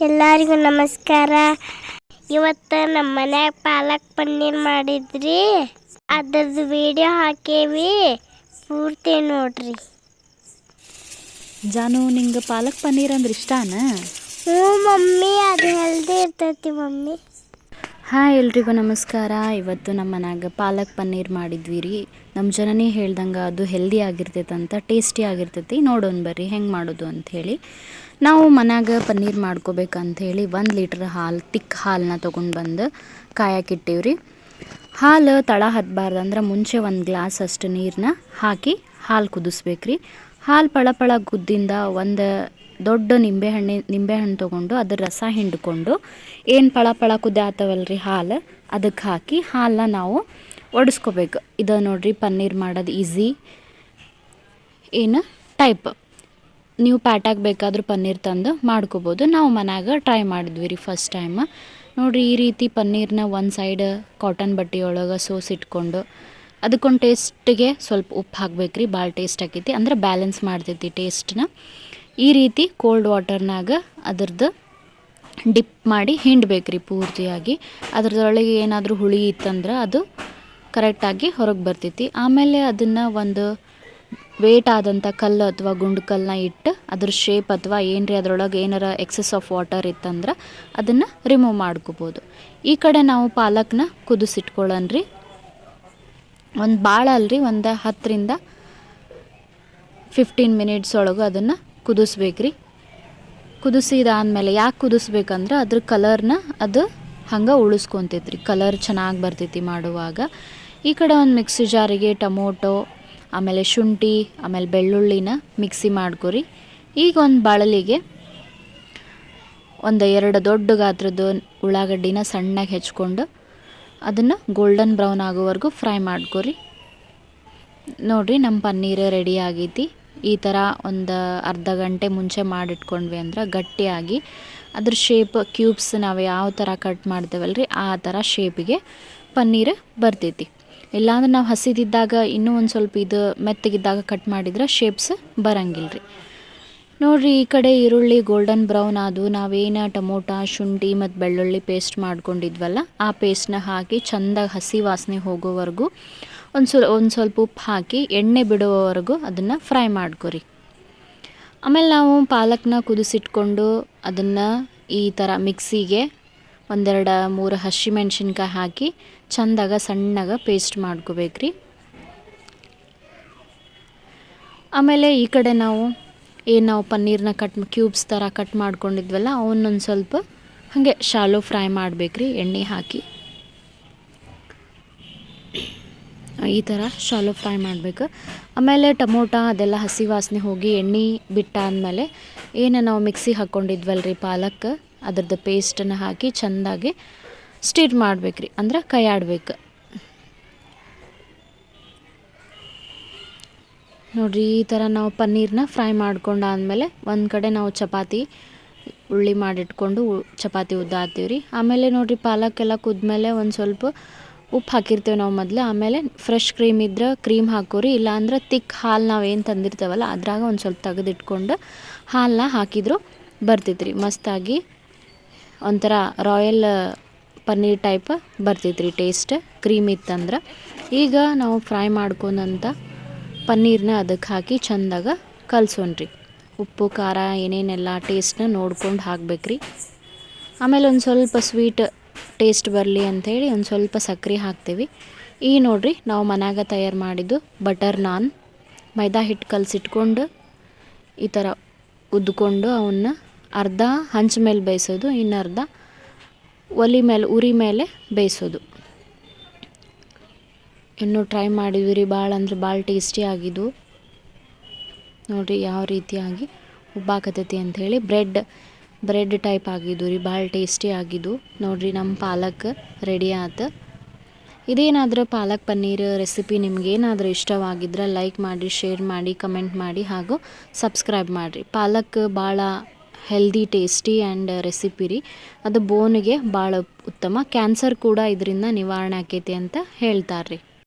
ಎಲ್ಲರಿಗೂ ನಮಸ್ಕಾರ. ಇವತ್ತು ನಮ್ಮ ಮನ್ಯಾಗ ಪಾಲಕ್ ಪನ್ನೀರ್ ಮಾಡಿದ್ರಿ. ಅದ್ರದ್ದು ವಿಡಿಯೋ ಹಾಕೇವಿ. ಪೂರ್ತಿ ನೋಡ್ರಿ. ಜಾನು ನಿಂಗೆ ಪಾಲಕ್ ಪನ್ನೀರ್ ಅಂದ್ರೆ ಇಷ್ಟಾನ? ಹ್ಞೂ ಮಮ್ಮಿ ಅದು ಹೆಲ್ದಿ ಇರ್ತೈತಿ ಮಮ್ಮಿ. ಹಾಯ್ ಎಲ್ರಿಗೂ ನಮಸ್ಕಾರ. ಇವತ್ತು ನಮ್ಮ ಮನ್ಯಾಗ ಪಾಲಕ್ ಪನ್ನೀರ್ ಮಾಡಿದ್ವಿ ರೀ ನಮ್ಮ ಜನನೇ ಹೇಳ್ದಂಗೆ ಅದು ಹೆಲ್ದಿ ಆಗಿರ್ತೈತೆ ಅಂತ ಟೇಸ್ಟಿ ಆಗಿರ್ತೈತಿ. ನೋಡೋಣ ಬರ್ರಿ, ಹೆಂಗೆ ಮಾಡೋದು ಅಂಥೇಳಿ ನಾವು ಮನ್ಯಾಗ ಪನ್ನೀರ್ ಮಾಡ್ಕೋಬೇಕಂಥೇಳಿ ಒಂದು ಲೀಟ್ರ್ ಹಾಲು, ತಿಕ್ ಹಾಲನ್ನ ತೊಗೊಂಡು ಬಂದು ಕಾಯಕ್ಕಿಟ್ಟೀವಿ ರೀ ಹಾಲು ತಳ ಹತ್ತಬಾರ್ದು ಅಂದ್ರೆ ಮುಂಚೆ ಒಂದು ಗ್ಲಾಸ್ ಅಷ್ಟು ನೀರನ್ನ ಹಾಕಿ ಹಾಲು ಕುದಿಸ್ಬೇಕು ರೀ ಹಾಲು ಪಳ ಪಳ ಕುದ್ದಿಂದ ಒಂದು ದೊಡ್ಡ ನಿಂಬೆಹಣ್ಣಿ ನಿಂಬೆಹಣ್ಣು ತೊಗೊಂಡು ಅದ್ರ ರಸ ಹಿಂಡ್ಕೊಂಡು ಏನು ಪಳ ಪಳ ಕುದಿ ಆತವಲ್ಲ ರೀ ಹಾಲು ಅದಕ್ಕೆ ಹಾಕಿ ಹಾಲನ್ನ ನಾವು ಒಡಿಸ್ಕೋಬೇಕು. ಇದು ನೋಡಿರಿ ಪನ್ನೀರ್ ಮಾಡೋದು ಈಸಿ ಏನು? ಟೈಪ್ ನೀವು ಪ್ಯಾಟಾಗಿ ಬೇಕಾದರೂ ಪನ್ನೀರ್ ತಂದು ಮಾಡ್ಕೋಬೋದು. ನಾವು ಮನ್ಯಾಗ ಟ್ರೈ ಮಾಡಿದ್ವಿ ರೀ ಫಸ್ಟ್ ಟೈಮ್ ನೋಡಿರಿ ಈ ರೀತಿ ಪನ್ನೀರ್ನ ಒಂದು ಸೈಡ್ ಕಾಟನ್ ಬಟ್ಟೆಯೊಳಗೆ ಸೋಸಿಟ್ಕೊಂಡು ಅದಕ್ಕೊಂದು ಟೇಸ್ಟಿಗೆ ಸ್ವಲ್ಪ ಉಪ್ಪು ಹಾಕ್ಬೇಕು ರೀ ಭಾಳ ಟೇಸ್ಟ್ ಆಕೈತಿ. ಅಂದ್ರೆ ಬ್ಯಾಲೆನ್ಸ್ ಮಾಡ್ತೈತಿ ಟೇಸ್ಟ್ನ ಈ ರೀತಿ ಕೋಲ್ಡ್ ವಾಟರ್ನಾಗ ಅದ್ರದ್ದು ಡಿಪ್ ಮಾಡಿ ಹಿಂಡ್ಬೇಕು ರೀ ಪೂರ್ತಿಯಾಗಿ. ಅದ್ರದೊಳಗೆ ಏನಾದರೂ ಹುಳಿ ಇತ್ತಂದ್ರೆ ಅದು ಕರೆಕ್ಟಾಗಿ ಹೊರಗೆ ಬರ್ತೈತಿ. ಆಮೇಲೆ ಅದನ್ನು ಒಂದು ವೇಟ್ ಆದಂಥ ಕಲ್ಲು ಅಥವಾ ಗುಂಡು ಕಲ್ಲನ್ನ ಇಟ್ಟು ಅದ್ರ ಶೇಪ್ ಅಥವಾ ಏನ್ರಿ ಅದರೊಳಗೆ ಏನಾರ ಎಕ್ಸಸ್ ಆಫ್ ವಾಟರ್ ಇತ್ತಂದ್ರೆ ಅದನ್ನು ರಿಮೂವ್ ಮಾಡ್ಕೋಬೋದು. ಈ ಕಡೆ ನಾವು ಪಾಲಕ್ನ ಕುದಿಸಿಟ್ಕೊಳ್ಳನ್ರಿ ಒಂದು ಭಾಳ ಅಲ್ರಿ ಒಂದು ಹತ್ತರಿಂದ ಫಿಫ್ಟೀನ್ ಮಿನಿಟ್ಸ್ ಒಳಗೆ ಅದನ್ನು ಕುದಿಸ್ಬೇಕು ರೀ ಕುದಿಸಿದಾದ್ಮೇಲೆ ಯಾಕೆ ಕುದಿಸ್ಬೇಕಂದ್ರೆ ಅದ್ರ ಕಲರ್ನ ಅದು ಹಂಗೆ ಉಳಿಸ್ಕೊತೈತ್ರಿ. ಕಲರ್ ಚೆನ್ನಾಗಿ ಬರ್ತೈತಿ ಮಾಡುವಾಗ. ಈ ಕಡೆ ಒಂದು ಮಿಕ್ಸಿ ಜಾರಿಗೆ ಟೊಮೊಟೊ, ಆಮೇಲೆ ಶುಂಠಿ, ಆಮೇಲೆ ಬೆಳ್ಳುಳ್ಳಿನ ಮಿಕ್ಸಿ ಮಾಡ್ಕೊರಿ. ಈಗ ಒಂದು ಬಾಳಲಿಗೆ ಒಂದು ಎರಡು ದೊಡ್ಡ ಗಾತ್ರದ ಉಳ್ಳಾಗಡ್ಡಿನ ಸಣ್ಣಗೆ ಹೆಚ್ಕೊಂಡು ಅದನ್ನು ಗೋಲ್ಡನ್ ಬ್ರೌನ್ ಆಗೋವರೆಗೂ ಫ್ರೈ ಮಾಡ್ಕೊರಿ. ನೋಡಿರಿ ನಮ್ಮ ಪನ್ನೀರ್ ರೆಡಿ ಆಗೈತಿ. ಈ ಥರ ಒಂದು ಅರ್ಧ ಗಂಟೆ ಮುಂಚೆ ಮಾಡಿಟ್ಕೊಂಡ್ವಿ ಅಂದ್ರೆ ಗಟ್ಟಿಯಾಗಿ. ಅದ್ರ ಶೇಪ್ ಕ್ಯೂಬ್ಸ್ ನಾವು ಯಾವ ಥರ ಕಟ್ ಮಾಡ್ತೇವಲ್ಲ ರೀ ಆ ಥರ ಶೇಪಿಗೆ ಪನ್ನೀರ್ ಬರ್ತೈತಿ. ಇಲ್ಲಾಂದ್ರೆ ನಾವು ಹಸಿದಿದ್ದಾಗ ಇನ್ನೂ ಒಂದು ಸ್ವಲ್ಪ ಇದು ಮೆತ್ತಗಿದ್ದಾಗ ಕಟ್ ಮಾಡಿದ್ರೆ ಶೇಪ್ಸ್ ಬರಂಗಿಲ್ಲ ರೀ ನೋಡಿರಿ, ಈ ಕಡೆ ಈರುಳ್ಳಿ ಗೋಲ್ಡನ್ ಬ್ರೌನ್ ಅದು. ನಾವೇನು ಟೊಮೊಟೊ, ಶುಂಠಿ ಮತ್ತು ಬೆಳ್ಳುಳ್ಳಿ ಪೇಸ್ಟ್ ಮಾಡ್ಕೊಂಡಿದ್ವಲ್ಲ, ಆ ಪೇಸ್ಟ್ನ ಹಾಕಿ ಚೆಂದಾಗಿ ಹಸಿ ವಾಸನೆ ಹೋಗೋವರೆಗೂ, ಒಂದು ಸ್ವಲ್ ಒಂದು ಸ್ವಲ್ಪ ಉಪ್ಪು ಹಾಕಿ ಎಣ್ಣೆ ಬಿಡುವವರೆಗೂ ಅದನ್ನು ಫ್ರೈ ಮಾಡ್ಕೊರಿ. ಆಮೇಲೆ ನಾವು ಪಾಲಕ್ನ ಕುದಿಸಿಟ್ಕೊಂಡು ಅದನ್ನು ಈ ಥರ ಮಿಕ್ಸಿಗೆ ಒಂದೆರಡು ಮೂರು ಹಸಿಮೆಣ್ಸಿನ್ಕಾಯಿ ಹಾಕಿ ಚೆಂದಾಗ ಸಣ್ಣಗೆ ಪೇಸ್ಟ್ ಮಾಡ್ಕೋಬೇಕ್ರಿ. ಆಮೇಲೆ ಈ ಕಡೆ ನಾವು ಏನು ನಾವು ಪನ್ನೀರ್ನ ಕಟ್ ಕ್ಯೂಬ್ಸ್ ಥರ ಕಟ್ ಮಾಡ್ಕೊಂಡಿದ್ವಲ್ಲ, ಅವನ್ನೊಂದು ಸ್ವಲ್ಪ ಹಾಗೆ ಶಾಲೋ ಫ್ರೈ ಮಾಡಬೇಕ್ರಿ, ಎಣ್ಣೆ ಹಾಕಿ. ಈ ಥರ ಶಾಲೋ ಫ್ರೈ ಮಾಡಬೇಕು. ಆಮೇಲೆ ಟೊಮೊಟೊ, ಅದೆಲ್ಲ ಹಸಿ ವಾಸನೆ ಹೋಗಿ ಎಣ್ಣೆ ಬಿಟ್ಟಾದಮೇಲೆ ಏನು ನಾವು ಮಿಕ್ಸಿ ಹಾಕ್ಕೊಂಡಿದ್ವಲ್ಲ ರೀ ಪಾಲಕ್, ಅದ್ರದ್ದು ಪೇಸ್ಟನ್ನು ಹಾಕಿ ಚೆಂದಾಗಿ ಸ್ಟಿರ್ ಮಾಡ್ಬೇಕು ರೀ ಅಂದ್ರೆ ಕೈ ಆಡ್ಬೇಕು ನೋಡಿರಿ, ಈ ಥರ ನಾವು ಪನ್ನೀರ್ನ ಫ್ರೈ ಮಾಡ್ಕೊಂಡಾದಮೇಲೆ ಒಂದು ಕಡೆ ನಾವು ಚಪಾತಿ ಉಳ್ಳಿ ಮಾಡಿಟ್ಕೊಂಡು ಚಪಾತಿ ಉದ್ದ ಹಾಕ್ತೀವಿ ರೀ ಆಮೇಲೆ ನೋಡಿರಿ, ಪಾಲಕ್ಕೆಲ್ಲ ಕುದ್ಮೇಲೆ ಒಂದು ಸ್ವಲ್ಪ ಉಪ್ಪು ಹಾಕಿರ್ತೇವೆ ನಾವು ಮೊದಲು. ಆಮೇಲೆ ಫ್ರೆಶ್ ಕ್ರೀಮ್ ಇದ್ರೆ ಕ್ರೀಮ್ ಹಾಕೋರಿ. ಇಲ್ಲಾಂದ್ರೆ ತಿಕ್ ಹಾಲು ನಾವು ಏನು ತಂದಿರ್ತೇವಲ್ಲ, ಅದ್ರಾಗ ಒಂದು ಸ್ವಲ್ಪ ತೆಗೆದಿಟ್ಕೊಂಡು ಹಾಲನ್ನ ಹಾಕಿದ್ರು ಬರ್ತೈತ್ರಿ. ಮಸ್ತಾಗಿ ಒಂಥರ ರಾಯಲ್ ಪನ್ನೀರ್ ಟೈಪ್ ಬರ್ತೈತ್ರಿ ಟೇಸ್ಟ್ ಕ್ರೀಮ್ ಇತ್ತಂದ್ರೆ. ಈಗ ನಾವು ಫ್ರೈ ಮಾಡ್ಕೊಂಡಂಥ ಪನ್ನೀರ್ನ ಅದಕ್ಕೆ ಹಾಕಿ ಚೆಂದಾಗ ಕಲ್ಸೋಣ್ರಿ. ಉಪ್ಪು, ಖಾರ, ಏನೇನೆಲ್ಲ ಟೇಸ್ಟ್ನ ನೋಡ್ಕೊಂಡು ಹಾಕ್ಬೇಕ್ರಿ. ಆಮೇಲೆ ಒಂದು ಸ್ವಲ್ಪ ಸ್ವೀಟ್ ಟೇಸ್ಟ್ ಬರಲಿ ಅಂಥೇಳಿ ಒಂದು ಸ್ವಲ್ಪ ಸಕ್ಕರೆ ಹಾಕ್ತೀವಿ. ಈ ನೋಡಿರಿ ನಾವು ಮನ್ಯಾಗ ತಯಾರು ಮಾಡಿದ್ದು ಬಟರ್ ನಾನ್ ಮೈದಾ ಹಿಟ್ಟು ಕಲಸಿಟ್ಕೊಂಡು ಈ ಥರ ಉದ್ಕೊಂಡು ಅವನ್ನ ಅರ್ಧ ಹಂಚ ಮೇಲೆ ಬೇಯಿಸೋದು ಇನ್ನು ಅರ್ಧ ಒಲಿ ಮೇಲೆ, ಉರಿ ಮೇಲೆ ಬೇಯಿಸೋದು. ಇನ್ನೂ ಟ್ರೈ ಮಾಡಿದ್ವಿ ರೀ ಭಾಳ ಅಂದ್ರೆ ಭಾಳ ಟೇಸ್ಟಿ ಆಗಿದ್ದು. ನೋಡಿರಿ ಯಾವ ರೀತಿಯಾಗಿ ಉಬ್ಬಾಕತೈತಿ ಅಂಥೇಳಿ ಬ್ರೆಡ್ ಬ್ರೆಡ್ ಟೈಪ್ ಆಗಿದ್ದು ರೀ, ಭಾಳ ಟೇಸ್ಟಿ ಆಗಿದ್ದು. ನೋಡಿರಿ ನಮ್ಮ ಪಾಲಕ್ ರೆಡಿ ಆತು. ಇದೇನಾದರೂ ಪಾಲಕ್ ಪನ್ನೀರ್ ರೆಸಿಪಿ ನಿಮಗೇನಾದರೂ ಇಷ್ಟವಾಗಿದ್ರೆ ಲೈಕ್ ಮಾಡಿ, ಶೇರ್ ಮಾಡಿ, ಕಮೆಂಟ್ ಮಾಡಿ ಹಾಗೂ ಸಬ್ಸ್ಕ್ರೈಬ್ ಮಾಡಿರಿ. ಪಾಲಕ್ ಭಾಳ ಹೆಲ್ದಿ, ಟೇಸ್ಟಿ ಆ್ಯಂಡ್ ರೆಸಿಪಿ ರೀ. ಅದು ಬೋನಿಗೆ ಭಾಳ ಉತ್ತಮ. ಕ್ಯಾನ್ಸರ್ ಕೂಡ ಇದರಿಂದ ನಿವಾರಣೆ ಆಕೈತಿ ಅಂತ ಹೇಳ್ತಾರೆ ರೀ